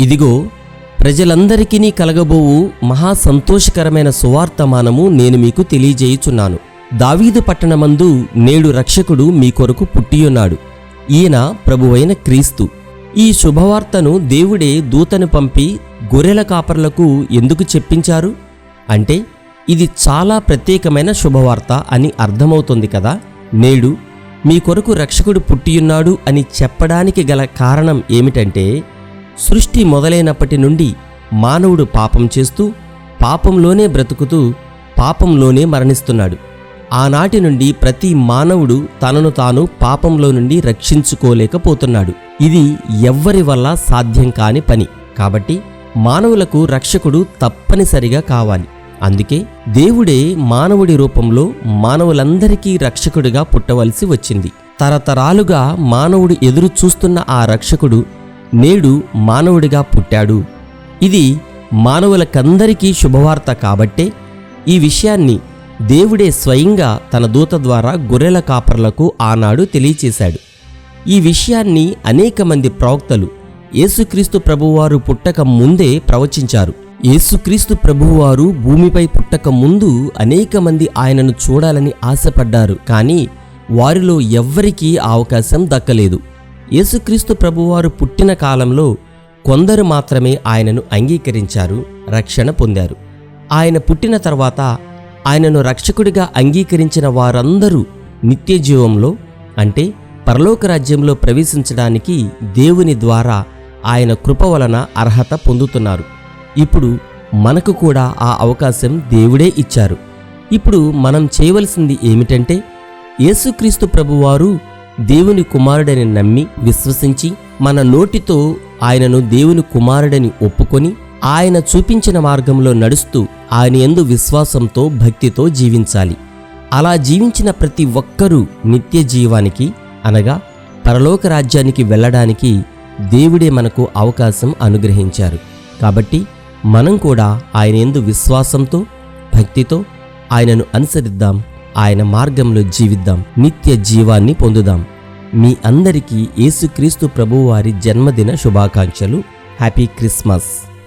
ఇదిగో ప్రజలందరికీ కలగబోవు మహా సంతోషకరమైన సువార్తమానము నేను మీకు తెలియజేయుచున్నాను. దావీదు పట్టణమందు నేడు రక్షకుడు మీ కొరకు పుట్టియున్నాడు. ఈయన ప్రభువైన క్రీస్తు. ఈ శుభవార్తను దేవుడే దూతను పంపి గొర్రెల కాపర్లకు ఎందుకు చెప్పించారు? అంటే ఇది చాలా ప్రత్యేకమైన శుభవార్త అని అర్థమవుతుంది కదా? నేడు మీ కొరకు రక్షకుడు పుట్టియున్నాడు అని చెప్పడానికి గల కారణం ఏమిటంటే సృష్టి మొదలైనప్పటి నుండి మానవుడు పాపం చేస్తూ పాపంలోనే బ్రతుకుతూ పాపంలోనే మరణిస్తున్నాడు. ఆనాటి నుండి ప్రతి మానవుడు తనను తాను పాపంలో నుండి రక్షించుకోలేకపోతున్నాడు. ఇది ఎవ్వరి వల్ల సాధ్యం కాని పని. కాబట్టి మానవులకు రక్షకుడు తప్పనిసరిగా కావాలి. అందుకే దేవుడే మానవుడి రూపంలో మానవులందరికీ రక్షకుడిగా పుట్టవలసి వచ్చింది. తరతరాలుగా మానవుడు ఎదురు చూస్తున్న ఆ రక్షకుడు నేడు మానవుడిగా పుట్టాడు. ఇది మానవులకందరికీ శుభవార్త కాబట్టే ఈ విషయాన్ని దేవుడే స్వయంగా తన దూత ద్వారా గొర్రెల కాపర్లకు ఆనాడు తెలియచేశాడు. ఈ విషయాన్ని అనేక మంది ప్రవక్తలు యేసుక్రీస్తు ప్రభువారు పుట్టక ముందే ప్రవచించారు. యేసుక్రీస్తు ప్రభువారు భూమిపై పుట్టక ముందు అనేక మంది ఆయనను చూడాలని ఆశపడ్డారు. కానీ వారిలో ఎవ్వరికీ అవకాశం దక్కలేదు. యేసుక్రీస్తు ప్రభువారు పుట్టిన కాలంలో కొందరు మాత్రమే ఆయనను అంగీకరించారు రక్షణ పొందారు. ఆయన పుట్టిన తర్వాత ఆయనను రక్షకుడిగా అంగీకరించిన వారందరూ నిత్య జీవంలో అంటే పరలోక రాజ్యంలో ప్రవేశించడానికి దేవుని ద్వారా ఆయన కృప వలన అర్హత పొందుతున్నారు. ఇప్పుడు మనకు కూడా ఆ అవకాశం దేవుడే ఇచ్చారు. ఇప్పుడు మనం చేయవలసింది ఏమిటంటే యేసుక్రీస్తు ప్రభువారు దేవుని కుమారుడని నమ్మి విశ్వసించి మన నోటితో ఆయనను దేవుని కుమారుడని ఒప్పుకొని ఆయన చూపించిన మార్గంలో నడుస్తూ ఆయన ఎందు విశ్వాసంతో భక్తితో జీవించాలి. అలా జీవించిన ప్రతి ఒక్కరూ నిత్య జీవానికి అనగా పరలోక రాజ్యానికి వెళ్ళడానికి దేవుడే మనకు అవకాశం అనుగ్రహించారు. కాబట్టి మనం కూడా ఆయన ఎందు విశ్వాసంతో భక్తితో ఆయనను అనుసరిద్దాం. ఆయన మార్గంలో జీవిద్దాం నిత్య జీవాన్ని పొందుదాం. మీ అందరికీ యేసుక్రీస్తు ప్రభువారి జన్మదిన శుభాకాంక్షలు. Happy Christmas.